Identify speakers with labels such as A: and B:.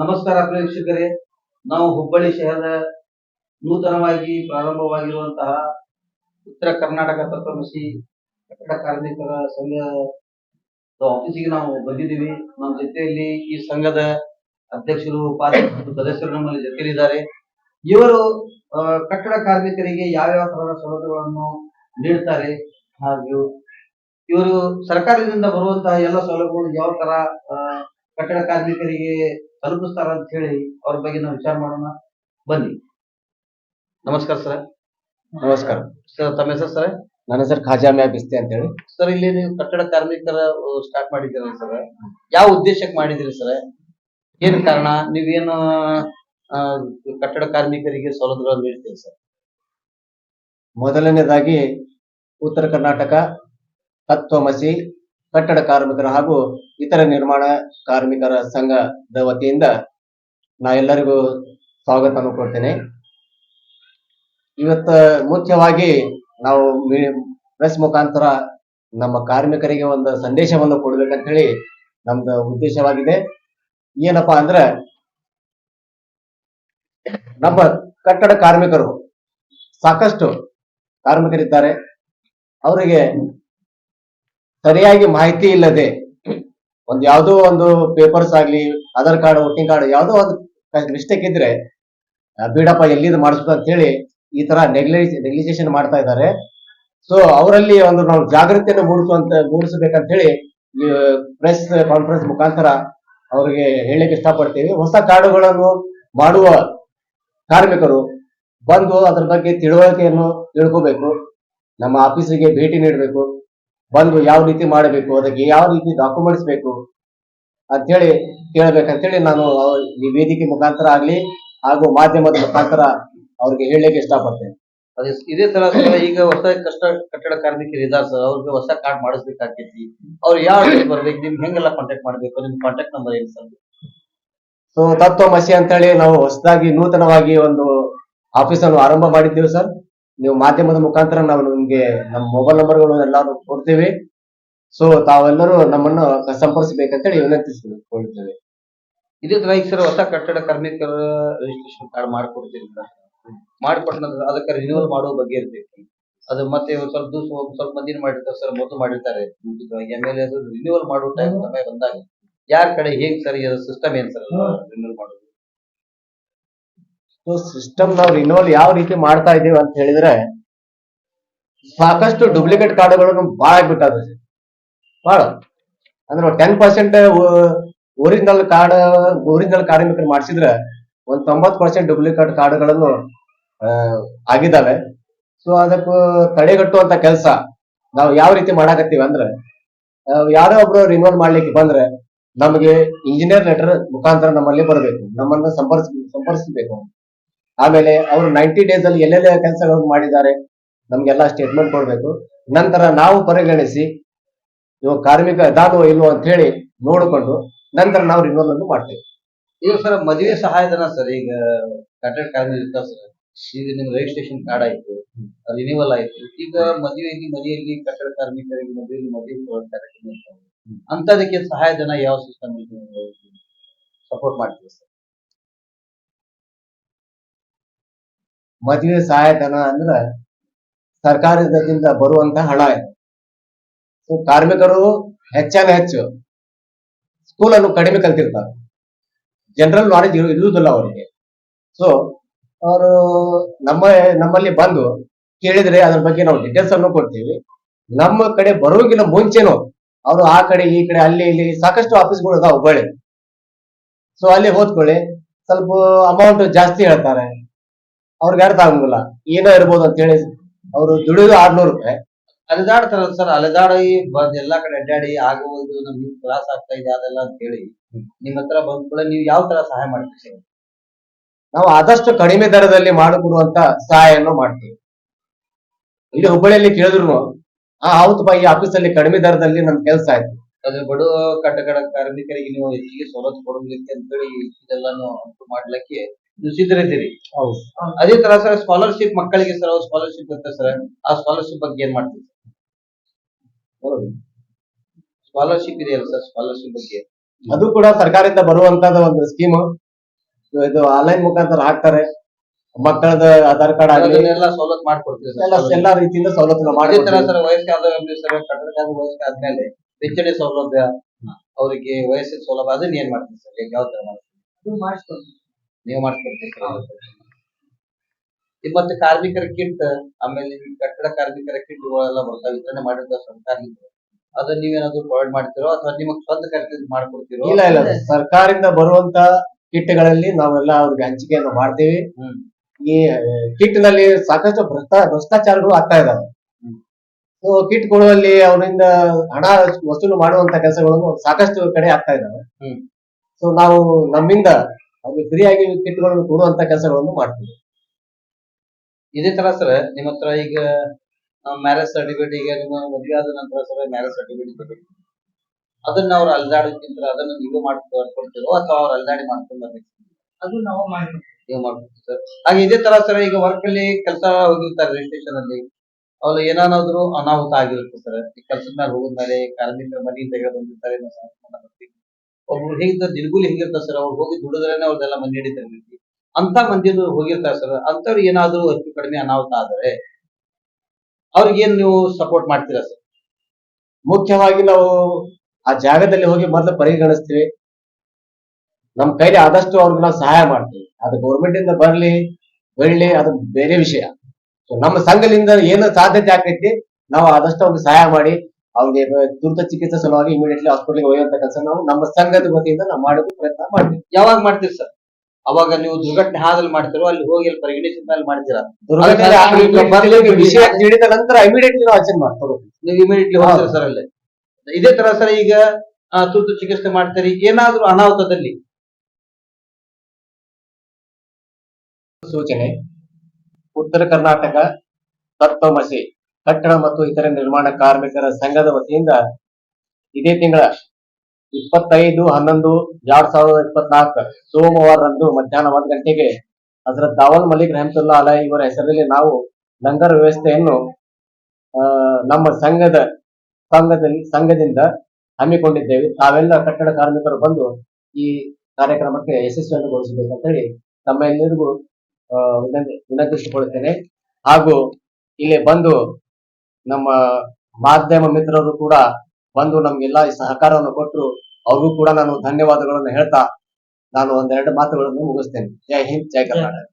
A: ನಮಸ್ಕಾರ ಪ್ರೇಕ್ಷಕರೇ. ನಾವು ಹುಬ್ಬಳ್ಳಿ ಶಹರದ ನೂತನವಾಗಿ ಪ್ರಾರಂಭವಾಗಿರುವಂತಹ ಉತ್ತರ ಕರ್ನಾಟಕ ತತ್ವಮಸಿ ಕಟ್ಟಡ ಕಾರ್ಮಿಕರ ಸಂಘದ ಆಫೀಸಿಗೆ ನಾವು ಬಂದಿದ್ದೀವಿ. ನಮ್ಮ ಜೊತೆಯಲ್ಲಿ ಈ ಸಂಘದ ಅಧ್ಯಕ್ಷರು ಉಪಾಧ್ಯಕ್ಷರು ಸದಸ್ಯರು ನಮ್ಮಲ್ಲಿ ಜೊತೆಯಲ್ಲಿದ್ದಾರೆ. ಇವರು ಕಟ್ಟಡ ಕಾರ್ಮಿಕರಿಗೆ ಯಾವ್ಯಾವ ತರಹದ ಸೌಲಭ್ಯಗಳನ್ನು ನೀಡ್ತಾರೆ. ಹಾಗೂ ಇವರು ಸರ್ಕಾರದಿಂದ ಬರುವಂತಹ ಎಲ್ಲ ಸೌಲಭ್ಯಗಳು ಯಾವ ತರ ಕಟ್ಟಡ ಕಾರ್ಮಿಕರಿಗೆ ತಲುಪಿಸ್ತಾರ ಅಂತ ಹೇಳಿ ಅವ್ರ ಬಗ್ಗೆ ನಾವು ವಿಚಾರ ಮಾಡೋಣ. ಬನ್ನಿ. ನಮಸ್ಕಾರ ಸರ್.
B: ನಮಸ್ಕಾರ.
A: ಸರ್ ತಮ್ಮ ಹೆಸರು ಸರ್?
B: ನನ್ನ ಹೆಸರು ಖಾಜಾ ಮ್ಯಾ ಬಿಸ್ತಿ ಅಂತ ಹೇಳಿ.
A: ಸರ್ ಇಲ್ಲಿ ನೀವು ಕಟ್ಟಡ ಕಾರ್ಮಿಕರ ಸ್ಟಾರ್ಟ್ ಮಾಡಿದ್ದೀರ ಸರ್. ಯಾವ ಉದ್ದೇಶಕ್ಕೆ ಮಾಡಿದಿರಿ ಸರ್? ಏನ್ ಕಾರಣ? ನೀವೇನು ಕಟ್ಟಡ ಕಾರ್ಮಿಕರಿಗೆ ಸೌಲಭ್ಯಗಳನ್ನು ನೀಡ್ತೀರಿ ಸರ್?
B: ಮೊದಲನೇದಾಗಿ ಉತ್ತರ ಕರ್ನಾಟಕ ತತ್ವಮಸಿ ಕಟ್ಟಡ ಕಾರ್ಮಿಕರ ಹಾಗೂ ಇತರ ನಿರ್ಮಾಣ ಕಾರ್ಮಿಕರ ಸಂಘದ ವತಿಯಿಂದ ನಾ ಎಲ್ಲರಿಗೂ ಸ್ವಾಗತ ಕೊಡ್ತೇನೆ. ಇವತ್ತ ಮುಖ್ಯವಾಗಿ ನಾವು ಪ್ರೆಸ್ ಮುಖಾಂತರ ನಮ್ಮ ಕಾರ್ಮಿಕರಿಗೆ ಒಂದು ಸಂದೇಶವನ್ನು ಕೊಡ್ಬೇಕಂತ ಹೇಳಿ ನಮ್ದು ಉದ್ದೇಶವಾಗಿದೆ. ಏನಪ್ಪಾ ಅಂದ್ರೆ ನಮ್ಮ ಕಟ್ಟಡ ಕಾರ್ಮಿಕರು ಸಾಕಷ್ಟು ಕಾರ್ಮಿಕರಿದ್ದಾರೆ. ಅವರಿಗೆ ಸರಿಯಾಗಿ ಮಾಹಿತಿ ಇಲ್ಲದೆ ಒಂದು ಯಾವುದೋ ಒಂದು ಪೇಪರ್ಸ್ ಆಗ್ಲಿ, ಆಧಾರ್ ಕಾರ್ಡ್ ವೋಟಿಂಗ್ ಕಾರ್ಡ್ ಯಾವುದೋ ಒಂದು ಮಿಸ್ಟೇಕ್ ಇದ್ರೆ ಬೀಡಪ್ಪ ಬಿಡಪ್ಪ ಮಾಡಿಸ್ಬೋದು ಅಂತ ಹೇಳಿ ಈ ತರ ನೆಗ್ಲಿ ನೆಗ್ಲಿಜೇಷನ್ ಮಾಡ್ತಾ ಇದ್ದಾರೆ. ಸೊ ಅವರಲ್ಲಿ ಒಂದು ನಾವು ಜಾಗೃತಿಯನ್ನು ಮೂಡಿಸುವಂತ, ಮೂಡಿಸಬೇಕಂತ ಹೇಳಿ ಪ್ರೆಸ್ ಕಾನ್ಫರೆನ್ಸ್ ಮುಖಾಂತರ ಅವರಿಗೆ ಹೇಳಲಿಕ್ಕೆ ಇಷ್ಟಪಡ್ತೀವಿ. ಹೊಸ ಕಾರ್ಡುಗಳನ್ನು ಮಾಡುವ ಕಾರ್ಮಿಕರು ಬಂದು ಅದ್ರ ಬಗ್ಗೆ ತಿಳುವಳಿಕೆಯನ್ನು ತಿಳ್ಕೋಬೇಕು. ನಮ್ಮ ಆಫೀಸಿಗೆ ಭೇಟಿ ನೀಡಬೇಕು. ಬಂದು ಯಾವ ರೀತಿ ಮಾಡಬೇಕು ಅದಕ್ಕೆ ಯಾವ ರೀತಿ ಡಾಕ್ಯುಮೆಂಟ್ಸ್ ಬೇಕು ಅಂತೇಳಿ ಕೇಳಬೇಕಂತೇಳಿ ನಾನು ಈ ವೇದಿಕೆ ಮುಖಾಂತರ ಆಗ್ಲಿ ಹಾಗೂ ಮಾಧ್ಯಮದ ಮುಖಾಂತರ ಅವ್ರಿಗೆ ಹೇಳಲಿಕ್ಕೆ ಇಷ್ಟಪಡ್ತೇನೆ.
A: ಅದೇ ಇದೇ ತರ ಸರ್ ಈಗ ಹೊಸ ಕಷ್ಟ ಕಟ್ಟಡ ಕಾರ್ಮಿಕರು ಇದಾರೆ ಸರ್ ಅವ್ರಿಗೆ ಹೊಸ ಕಾರ್ಡ್ ಮಾಡಿಸ್ಬೇಕಾಗ್ತೈತಿ. ಅವ್ರು ಯಾವ ರೀತಿ ಬರ್ಬೇಕು ನಿಮ್ಗೆ ಹೆಂಗೆಲ್ಲ ಕಾಂಟ್ಯಾಕ್ಟ್ ಮಾಡ್ಬೇಕು ನಿಮ್ ಕಾಂಟ್ಯಾಕ್ಟ್ ನಂಬರ್ ಏನು ಸರ್?
B: ಸೊ ತತ್ವಮಸಿ ಅಂತೇಳಿ ನಾವು ಹೊಸದಾಗಿ ನೂತನವಾಗಿ ಒಂದು ಆಫೀಸ್ ಅನ್ನು ಆರಂಭ ಮಾಡಿದ್ದೇವೆ ಸರ್. ನೀವು ಮಾಧ್ಯಮದ ಮುಖಾಂತರ ನಾವು ನಿಮ್ಗೆ ನಮ್ಮ ಮೊಬೈಲ್ ನಂಬರ್ಗಳು ಎಲ್ಲಾರು ಕೊಡ್ತೀವಿ. ಸೊ ತಾವೆಲ್ಲರೂ ನಮ್ಮನ್ನು ಸಂಪರ್ಕಿಸಬೇಕಂತೇಳಿ ವಿನಂತಿಸಿಕೊಳ್ಳುತ್ತೇವೆ
A: ಇದೇ ಸರ್ ಹೊಸ ಕಟ್ಟಡ ಕಾರ್ಮಿಕರ ರಿಜಿಸ್ಟ್ರೇಷನ್ ಕಾರ್ಡ್ ಮಾಡ್ಕೊಡ್ತೀವಿ ಮಾಡ್ಕೊಟ್ಟ ಅದಕ್ಕೆ ರಿನ್ಯೂವಲ್ ಮಾಡುವ ಬಗ್ಗೆ ಇರ್ತೈತಿ ಅದು ಮತ್ತೆ ಸ್ವಲ್ಪ ದಿವಸ ಸ್ವಲ್ಪ ಮಂದಿನ ಮಾಡಿರ್ತಾರೆ ಸರ್, ಮೊದಲು ಮಾಡಿರ್ತಾರೆ. ಎಂ ಎಲ್ ಎ ರಿನ್ಯೂವಲ್ ಮಾಡುವ ಟೈಮ್ ಸಮಯ ಬಂದಾಗ ಯಾರ ಕಡೆ, ಹೇಗ್ ಸರ್ ಸಿಸ್ಟಮ್ ಏನ್ ಸರ್ ರಿನ್ಯೂವಲ್ ಮಾಡೋದು?
B: ಸಿಸ್ಟಮ್ ನಾವು ರಿನೋಲ್ ಯಾವ ರೀತಿ ಮಾಡ್ತಾ ಇದೀವಿ ಅಂತ ಹೇಳಿದ್ರೆ, ಸಾಕಷ್ಟು ಡೂಪ್ಲಿಕೇಟ್ ಕಾರ್ಡ್ಗಳು ಬಾಳ ಆಗ್ಬಿಟ್ಟದ ಬಹಳ ಅಂದ್ರೆ ten percent original card original ಕಾರ್ಮಿಕರು ಮಾಡಿಸಿದ್ರೆ ಒಂದ್ ತೊಂಬತ್ ಪರ್ಸೆಂಟ್ ಡೂಪ್ಲಿಕೇಟ್ ಕಾರ್ಡ್ಗಳನ್ನು ಆಗಿದ್ದಾವೆ. ಸೊ ಅದಕ್ಕೂ ತಡೆಗಟ್ಟುವಂತ ಕೆಲಸ ನಾವು ಯಾವ ರೀತಿ ಮಾಡಾಕತ್ತೀವಿ ಅಂದ್ರೆ ಯಾರೋ ಒಬ್ರು ರಿನ್ಯೂವಲ್ ಮಾಡ್ಲಿಕ್ಕೆ ಬಂದ್ರೆ ನಮಗೆ ಇಂಜಿನಿಯರ್ ಲೆಟರ್ ಮುಖಾಂತರ ನಮ್ಮಲ್ಲಿ ಬರಬೇಕು. ನಮ್ಮನ್ನ ಸಂಪರ್ಕ ಸಂಪರ್ಕಿಸಬೇಕು ಆಮೇಲೆ ಅವರು ನೈಂಟಿ ಡೇಸ್ ಅಲ್ಲಿ ಎಲ್ಲೆಲ್ಲ ಕೆಲಸಗಳನ್ನು ಮಾಡಿದ್ದಾರೆ. ನಮ್ಗೆಲ್ಲ ಸ್ಟೇಟ್ಮೆಂಟ್ ಕೊಡ್ಬೇಕು. ನಂತರ ನಾವು ಪರಿಗಣಿಸಿ ಇವಾಗ ಕಾರ್ಮಿಕ ಅದಾನೋ ಇಲ್ವೋ ಅಂತ ಹೇಳಿ ನೋಡಿಕೊಂಡು ನಂತರ ನಾವು ರಿನೋಲ್ ಅನ್ನು ಮಾಡ್ತೇವೆ.
A: ಈಗ ಸರ್ ಮದುವೆ ಸಹಾಯಧನ ಸರ್ ಈಗ ಕಟ್ಟಡ ಕಾರ್ಮಿಕ ಸರ್? ಈಗ ನಿಮ್ ರಿಜಿಸ್ಟ್ರೇಷನ್ ಕಾರ್ಡ್ ಆಯ್ತು ರಿನ್ಯೂವಲ್ ಆಯ್ತು. ಈಗ ಮದುವೆಯಲ್ಲಿ ಮನೆಯಲ್ಲಿ ಕಟ್ಟಡ ಕಾರ್ಮಿಕರಿಗೆ ಮದುವೆಯಲ್ಲಿ ಮದುವೆ ಕಾರ್ಯಕ್ರಮ ಇರ್ತಾವೆ. ಅಂತದಕ್ಕೆ ಸಹಾಯಧನ ಯಾವ ಸಿಸ್ಟಮ್ ಸಪೋರ್ಟ್ ಮಾಡ್ತೀವಿ ಸರ್?
B: ಮದುವೆ ಸಹಾಯಧನ ಅಂದ್ರೆ ಸರ್ಕಾರದಿಂದ ಬರುವಂತ ಹಣ. ಸೊ ಕಾರ್ಮಿಕರು ಹೆಚ್ಚಾಗ ಹೆಚ್ಚು ಸ್ಕೂಲ್ ಅನ್ನು ಕಡಿಮೆ ಕಲ್ತಿರ್ತಾರೆ. ಜನರಲ್ ನಾಲೆಜ್ ಇರುವುದಿಲ್ಲ ಅವರಿಗೆ. ಸೊ ಅವರು ನಮ್ಮ ನಮ್ಮಲ್ಲಿ ಬಂದು ಕೇಳಿದ್ರೆ ಅದ್ರ ಬಗ್ಗೆ ನಾವು ಡೀಟೇಲ್ಸ್ ಅನ್ನು ಕೊಡ್ತೀವಿ. ನಮ್ಮ ಕಡೆ ಬರೋಗಿನ ಮುಂಚೆನೂ ಅವರು ಆ ಕಡೆ ಈ ಕಡೆ ಅಲ್ಲಿ ಇಲ್ಲಿ ಸಾಕಷ್ಟು ಆಫೀಸ್ಗಳು ಅದಾವ ಹುಬ್ಬಳ್ಳಿ. ಸೊ ಅಲ್ಲಿ ಹೋದ್ಕೊಳ್ಳಿ. ಸ್ವಲ್ಪ ಅಮೌಂಟ್ ಜಾಸ್ತಿ ಹೇಳ್ತಾರೆ. ಅವ್ರಿಗೆ ಅರ್ಥ ಆಗಂಗಿಲ್ಲ ಏನೋ ಇರ್ಬೋದು ಅಂತ ಹೇಳಿ ಅವರು ದುಡಿದು ಆರ್ನೂರು ರೂಪಾಯಿ.
A: ಅಲೆದಾಡ್ತಾರ ಸರ್ ಅಲೆದಾಡಿ ಬಂದ್ ಎಲ್ಲಾ ಕಡೆ ಅಡ್ಡಾಡಿ ಆಗುವುದು ನಮ್ಗೆ ತ್ರಾಸ ಆಗ್ತಾ ಇದೆ ಅದೆಲ್ಲ ಅಂತ ಹೇಳಿ ನಿಮ್ಮ ಹತ್ರ ಬಂದ್ ಕೂಡ ನೀವು ಯಾವ ತರ ಸಹಾಯ ಮಾಡ್ತೀರಿ ಸರ್?
B: ನಾವು ಆದಷ್ಟು ಕಡಿಮೆ ದರದಲ್ಲಿ ಮಾಡಿಕೊಡುವಂತ ಸಹಾಯವನ್ನು ಮಾಡ್ತೀವಿ. ಇಲ್ಲಿ ಹುಬ್ಬಳ್ಳಿಯಲ್ಲಿ ಕೇಳಿದ್ರು ಆ ಹೌದು ಈ ಆಫೀಸಲ್ಲಿ ಕಡಿಮೆ ದರದಲ್ಲಿ ನಮ್ ಕೆಲಸ ಆಯ್ತು.
A: ಅದ್ರ ಬಡ ಕಟ್ಟಡ ಕಾರ್ಮಿಕರಿಗೆ ನೀವು ಹೆಚ್ಚಿಗೆ ಸವಲತ್ತು ಕೊಡಲಿಕ್ಕೆ ಅಂತೇಳಿ ಇದೆಲ್ಲಾನು ಮಾಡ್ಲಿಕ್ಕೆ ಸಿದ್ಧರಿದ್ದೀರಿ
B: ಹೌದು.
A: ಅದೇ ತರ ಸರ್ ಸ್ಕಾಲರ್ಶಿಪ್ ಮಕ್ಕಳಿಗೆ ಸರ್ ಸ್ಕಾಲರ್ಶಿಪ್ ಇರುತ್ತೆ ಸರ್ ಆ ಸ್ಕಾಲರ್ಶಿಪ್ ಬಗ್ಗೆ ಏನ್ ಮಾಡ್ತೀವಿ ಸ್ಕಾಲರ್ಶಿಪ್ ಇದೆಯಲ್ಲ ಸರ್ ಸ್ಕಾಲರ್ಶಿಪ್ ಬಗ್ಗೆ?
B: ಅದು ಕೂಡ ಸರ್ಕಾರದಿಂದ ಬರುವಂತ ಒಂದು ಸ್ಕೀಮ್ ಇದು ಆನ್ಲೈನ್ ಮುಖಾಂತರ ಹಾಕ್ತಾರೆ. ಮಕ್ಕಳದ ಆಧಾರ್ ಕಾರ್ಡ್ ಆಗಲಿ.
A: ಎಲ್ಲ ಸವಲತ್ತು ಮಾಡ್ಕೊಡ್ತೀವಿ
B: ಎಲ್ಲ
A: ಸರ್
B: ಎಲ್ಲಾ ರೀತಿಯಿಂದ ಸವಲತ್ತು
A: ತರ
B: ಮಾಡಿ
A: ಸರ್ ವಯಸ್ಸಾದ ಸರ್ ಕಟ್ಟಡದಾಗ ವಯಸ್ಸಾದ್ಮೇಲೆ ಪಿಂಚಣಿ ಸೌಲಭ್ಯ ಅವರಿಗೆ ವಯಸ್ಸಿನ ಸೌಲಭ್ಯ ಅದನ್ನ ಏನ್ ಮಾಡ್ತೀವಿ ಸರ್ ಈಗ ಯಾವ ತರ ಮಾಡ್ತೀವಿ ನೀವು ಮಾಡ್ಕೊಡ್ತೀರಿ. ಇದು ಮತ್ತೆ ಕಾರ್ಮಿಕರ ಕಿಟ್ ಆಮೇಲೆ ಕಟ್ಟಡ ಕಾರ್ಮಿಕರ ಕಿಟ್ಗಳೆಲ್ಲ ಬರ್ತಾವೆ. ವಿತರಣೆ ಮಾಡಿರ್ತಾರೆ ಸರ್ಕಾರದಿಂದ ಅದನ್ನ ನೀವೇನಾದ್ರು ಪ್ರೊವೈಡ್ ಮಾಡ್ತಿರೋ ಅಥವಾ ನಿಮಗೆ ಸ್ವಂತ ಖರ್ಚಿಂದ ಮಾಡ್ಕೊಡ್ತಿರೋ?
B: ಇಲ್ಲ ಇಲ್ಲ. ಸರ್ಕಾರದಿಂದ ಬರುವಂತ ಕಿಟ್ಗಳಲ್ಲಿ ನಾವೆಲ್ಲ ಅವ್ರಿಗೆ ಹಂಚಿಕೆಯನ್ನು ಮಾಡ್ತೀವಿ. ಈ ಕಿಟ್ನಲ್ಲಿ ಸಾಕಷ್ಟು ಭ್ರಷ್ಟ ಭ್ರಷ್ಟಾಚಾರಗಳು ಆಗ್ತಾ ಇದಾವೆ. ಕಿಟ್ ಕೊಡುವಲ್ಲಿ ಅವರಿಂದ ಹಣ ವಸೂಲು ಮಾಡುವಂತ ಕೆಲಸಗಳನ್ನು ಸಾಕಷ್ಟು ಕಡೆ ಆಗ್ತಾ ಇದಾವೆ. ಸೊ ನಾವು ನಮ್ಮಿಂದ ಅವ್ರಿಗೆ ಫ್ರೀಯಾಗಿ ಕಿಟ್ಗಳನ್ನು ಕೊಡುವಂತ ಕೆಲಸಗಳನ್ನು ಮಾಡ್ತೀವಿ.
A: ಇದೇ ತರ ಸರ್ ನಿಮ್ಮ ಹತ್ರ ಈಗ ಮ್ಯಾರೇಜ್ ಸರ್ಟಿಫಿಕೇಟ್ ಈಗ ನಿಮ್ಮ ಮದುವೆ ಆದ ನಂತರ ಸರ್ ಮ್ಯಾರೇಜ್ ಸರ್ಟಿಫಿಕೇಟ್ ಅದನ್ನ ಅವ್ರು ಅಲ್ದಾಡೋಕ್ಕಿಂತ ಅದನ್ನ ನೀವು ಮಾಡ್ಕೊಡ್ತೀರೋ ಅಥವಾ ಅವ್ರು ಅಲ್ದಾಡಿ ಮಾಡ್ಕೊಂಡು ಬರ್ಬೇಕು?
C: ಅದು ನಾವು ಮಾಡಿ
A: ನೀವು ಮಾಡ್ತೀವಿ ಸರ್ ಹಾಗೆ ಇದೇ ತರ ಸರ್ ಈಗ ವರ್ಕ್ ಅಲ್ಲಿ ಕೆಲಸ ಹೋಗಿರ್ತಾರೆ ರಿಜಿಸ್ಟ್ರೇಷನ್ ಅಲ್ಲಿ. ಅವ್ರು ಏನಾದ್ರು ಅನಾಹುತ ಆಗಿರುತ್ತೆ ಸರ್ ಈ ಕೆಲಸದ ಮೇಲೆ ಹೋಗಿದ್ಮೇಲೆ ಕಾರ್ಮಿಕರ ಮನೆಯಿಂದ ತೆಗೆದು ಬಂದಿರ್ತಾರೆ ಒಬ್ರು ಹೇಗಿದ್ದ ದಿನಗೂಲಿ ಹೆಂಗಿರ್ತಾರೆ ಸರ್ ಅವ್ರು ಹೋಗಿ ದುಡಿದ್ರೇನೆ ಅವ್ರದೆಲ್ಲ ಮನೆ ಹಿಡಿತಿರ್ತೈತಿ ಅಂತ ಮಂದಿ ಹೋಗಿರ್ತಾರೆ ಸರ್ ಅಂತವ್ರು ಏನಾದ್ರೂ ಹೆಚ್ಚು ಕಡಿಮೆ ಅನಾಹುತ ಆದರೆ ಅವ್ರಿಗೇನ್ ನೀವು ಸಪೋರ್ಟ್ ಮಾಡ್ತೀರಾ ಸರ್
B: ಮುಖ್ಯವಾಗಿ ನಾವು ಆ ಜಾಗದಲ್ಲಿ ಹೋಗಿ ಮೊದಲು ಪರಿಗಣಿಸ್ತೀವಿ. ನಮ್ ಕೈಲಿ ಆದಷ್ಟು ಅವ್ರಿಗೆ ನಾವು ಸಹಾಯ ಮಾಡ್ತೀವಿ. ಅದು ಗೌರ್ಮೆಂಟ್ ಇಂದ ಬರ್ಲಿ ಬರ್ಲಿ ಅದು ಬೇರೆ ವಿಷಯ. ನಮ್ಮ ಸಂಘದಿಂದ ಏನು ಸಾಧ್ಯತೆ ಆಗ್ತೈತಿ, ನಾವು ಆದಷ್ಟು ಅವ್ರಿಗೆ ಸಹಾಯ ಮಾಡಿ ಅವ್ರಿಗೆ ತುರ್ತ ಚಿಕಿತ್ಸೆ ಸಲುವಾಗಿ ಇಮಿಡಿಯೇಟ್ಲಿ ಹಾಸ್ಪಿಟಲ್ಗೆ ಒಯ್ಯುವಂತ ಕೆಲಸ ನಾವು ನಮ್ಮ ಸಂಘದ ವತಿಯಿಂದ ನಾವು ಮಾಡೋದು ಪ್ರಯತ್ನ ಮಾಡ್ತೀವಿ.
A: ಯಾವಾಗ ಮಾಡ್ತೀರಿ ಸರ್? ಅವಾಗ ನೀವು ದುರ್ಘಟನೆ ಹಾದಲ್ಲಿ ಮಾಡ್ತಿರೋ ಅಲ್ಲಿ ಹೋಗಿ ಅಲ್ಲಿ ಪರಿಗಣಿಸಿದ ಮೇಲೆ ಮಾಡ್ತೀರಾ?
B: ವಿಷಯ ತಿಳಿದ ನಂತರ ಇಮಿಡಿಯೇಟ್ಲಿ ನಾವು ಆಚರಣೆ
A: ನೀವು ಇಮಿಡಿಯೇಟ್ಲಿ ಹೋಗ್ತೀರಾ ಸರ್ ಅಲ್ಲಿ? ಇದೇ ತರ ಸರ್ ಈಗ ತುರ್ತು ಚಿಕಿತ್ಸೆ ಮಾಡ್ತೀರಿ. ಏನಾದ್ರೂ ಅನಾಹುತದಲ್ಲಿ?
B: ಸೂಚನೆ. ಉತ್ತರ ಕರ್ನಾಟಕ ತತ್ವಮಸಿ ಕಟ್ಟಡ ಮತ್ತು ಇತರೆ ನಿರ್ಮಾಣ ಕಾರ್ಮಿಕರ ಸಂಘದ ವತಿಯಿಂದ ಇದೇ ತಿಂಗಳ ಇಪ್ಪತ್ತೈದು, ಹನ್ನೊಂದು, ಎರಡ್ ಸಾವಿರದ ಇಪ್ಪತ್ನಾಲ್ಕು ಸೋಮವಾರರಂದು ಮಧ್ಯಾಹ್ನ ಒಂದು ಗಂಟೆಗೆ ಹಜರತ್ ದಾವಲ್ ಮಲಿಕ್ ರಹಮತುಲ್ಲಾ ಅಲಾ ಇವರ ಹೆಸರಲ್ಲಿ ನಾವು ಲಂಗರ್ ವ್ಯವಸ್ಥೆಯನ್ನು ನಮ್ಮ ಸಂಘದ ಸಂಘದಲ್ಲಿ, ಸಂಘದಿಂದ ಹಮ್ಮಿಕೊಂಡಿದ್ದೇವೆ. ತಾವೆಲ್ಲ ಕಟ್ಟಡ ಕಾರ್ಮಿಕರು ಬಂದು ಈ ಕಾರ್ಯಕ್ರಮಕ್ಕೆ ಯಶಸ್ವಿಗೊಳಿಸಬೇಕಂತ ಹೇಳಿ ತಮ್ಮ ಎಲ್ಲರಿಗೂ ವಿನಂತಿ ವಿನಂತಿಸಿಕೊಳ್ಳುತ್ತೇನೆ. ಹಾಗೂ ಇಲ್ಲಿ ಬಂದು ನಮ್ಮ ಮಾಧ್ಯಮ ಮಿತ್ರರು ಕೂಡ ಬಂದು ನಮ್ಗೆಲ್ಲ ಈ ಸಹಕಾರವನ್ನು ಕೊಟ್ಟರು ಅವ್ರಿಗೂ ಕೂಡ ನಾನು ಧನ್ಯವಾದಗಳನ್ನು ಹೇಳ್ತಾ ನಾನು ಒಂದೆರಡು ಮಾತುಗಳನ್ನು ಮುಗಿಸ್ತೇನೆ. ಜೈ ಹಿಂದ್, ಜೈ ಕರ್ನಾಟಕ.